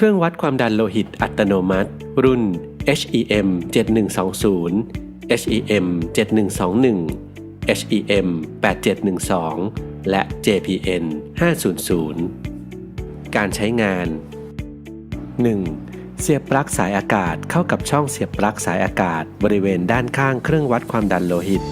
เครื่องวัดความดันโลหิตอัตโนมัติ รุ่น HEM 7120 HEM 7121 HEM 8712 และ JPN 500 การใช้งาน 1. เสียบปลั๊กสายอากาศเข้ากับช่องเสียบปลั๊กสายอากาศ บริเวณด้านข้างเครื่องวัดความดันโลหิต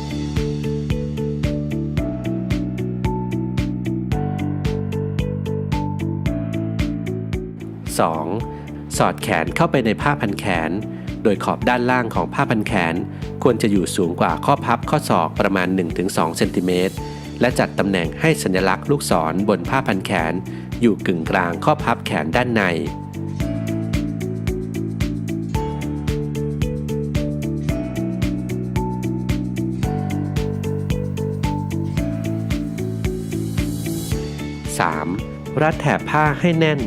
2. สอดแขนเข้าไปในผ้าพันแขน โดยขอบด้านล่างของผ้าพันแขน ควรจะอยู่สูงกว่าข้อพับข้อศอกประมาณ 1-2เซนติเมตรและจัดตำแหน่งให้สัญลักษณ์ลูกศรบนผ้าพันแขน อยู่กึ่งกลางข้อพับแขนด้านใน 3. รัดแถบผ้าให้แน่น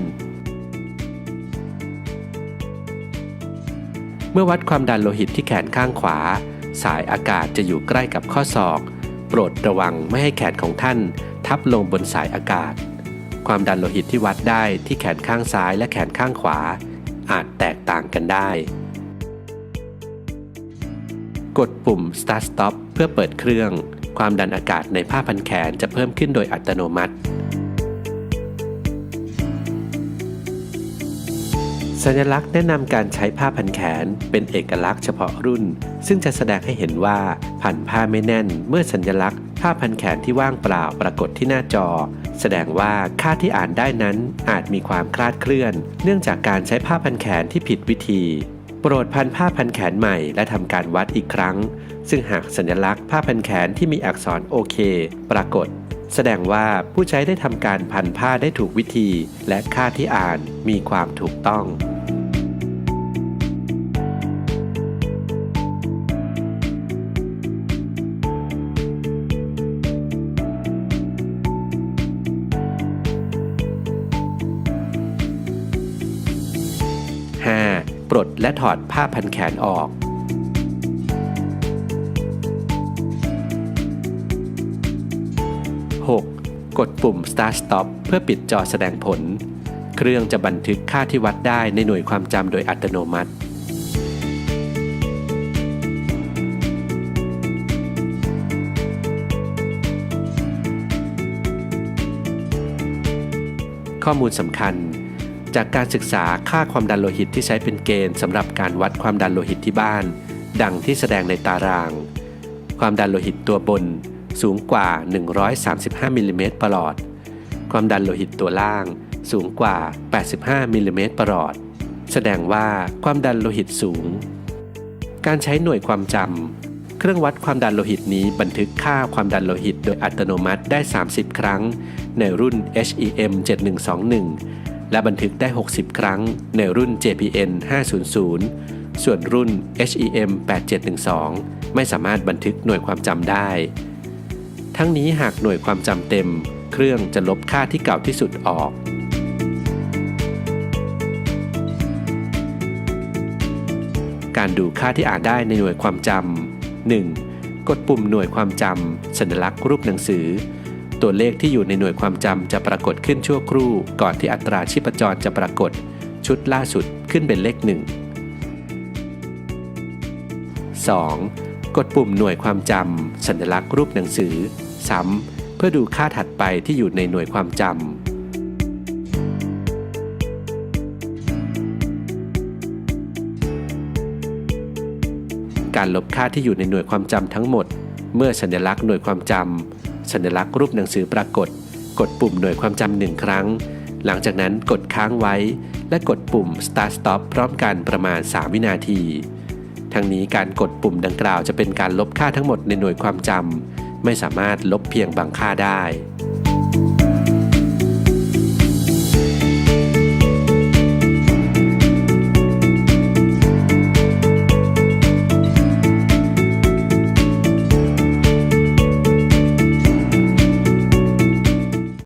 เมื่อวัดความดันโลหิตที่แขนข้างขวา สายอากาศจะอยู่ใกล้กับข้อศอก โปรดระวังไม่ให้แขนของท่าน ทับลงบนสายอากาศ ความดันโลหิตที่วัดได้ที่แขนข้างซ้ายและแขนข้างขวา อาจแตกต่างกันได้ กดปุ่ม Start Stop เพื่อเปิดเครื่อง ความดันอากาศในผ้าพันแขนจะเพิ่มขึ้นโดยอัตโนมัติ สัญลักษณ์แนะนำการใช้ผ้าพันแขนเป็นเอกลักษณ์เฉพาะรุ่น ซึ่งจะแสดงให้เห็นว่าพันผ้าไม่แน่น เมื่อสัญลักษณ์ผ้าพันแขนที่ว่างเปล่าปรากฏที่หน้าจอ แสดงว่าค่าที่อ่านได้นั้นอาจมีความคลาดเคลื่อน เนื่องจากการใช้ผ้าพันแขนที่ผิดวิธี โปรดพันผ้าพันแขนใหม่และทำการวัดอีกครั้ง ซึ่งหากสัญลักษณ์ผ้าพันแขนที่มีอักษรโอเค ปรากฏ แสดงว่าผู้ใช้ได้ทำการพันผ้าได้ถูกวิธี และค่าที่อ่านมีความถูกต้อง ปลดและถอดผ้าพันแขนออก 6. กดปุ่ม Start Stop เพื่อปิดจอแสดงผล เครื่องจะบันทึกค่าที่วัดได้ในหน่วยความจำโดยอัตโนมัติ ข้อมูลสำคัญ จากการศึกษาค่าความดันโลหิตที่ใช้เป็นเกณฑ์สำหรับการวัดความดันโลหิตที่บ้าน ดังที่แสดงในตาราง ความดันโลหิตตัวบนสูงกว่า 135มิลลิเมตรประหลอด ความดันโลหิตตัวล่างสูงกว่า 85มิลลิเมตรประหลอด แสดงว่าความดันโลหิตสูง การใช้หน่วยความจำ เครื่องวัดความดันโลหิตนี้บันทึกค่าความดันโลหิตโดยอัตโนมัติได้ 30 ครั้ง ในรุ่น HEM 7121 และบันทึกได้ 60 ครั้งในรุ่น JPN 500 ส่วนรุ่น HEM 8712 ไม่สามารถบันทึกหน่วยความจำได้ ทั้งนี้หากหน่วยความจำเต็ม เครื่องจะลบค่าที่เก่าที่สุดออกการดูค่าที่อ่านได้ในหน่วยความจำ 1. กดปุ่มหน่วยความจำสัญลักษณ์รูปหนังสือ ตัวเลขที่อยู่ในหน่วยความจำจะปรากฏขึ้นชั่วครู่ ก่อนที่อัตราชีพจรจะปรากฏ ชุดล่าสุดขึ้นเป็นเลขหนึ่ง 2. กดปุ่มหน่วยความจำสัญลักษณ์รูปหนังสือ ซ้ำเพื่อดูค่าถัดไปที่อยู่ในหน่วยความจำ การลบค่าที่อยู่ในหน่วยความจำทั้งหมด เมื่อสัญลักษณ์หน่วยความจำสัญลักษณ์รูปหนังสือปรากฏ กดปุ่มหน่วยความจำหนึ่งครั้ง หลังจากนั้นกดค้างไว้ และกดปุ่ม Start Stop พร้อมกันประมาณ 3 วินาที ทั้งนี้การกดปุ่มดังกล่าวจะเป็นการลบค่าทั้งหมดในหน่วยความจำไม่สามารถลบเพียงบางค่าได้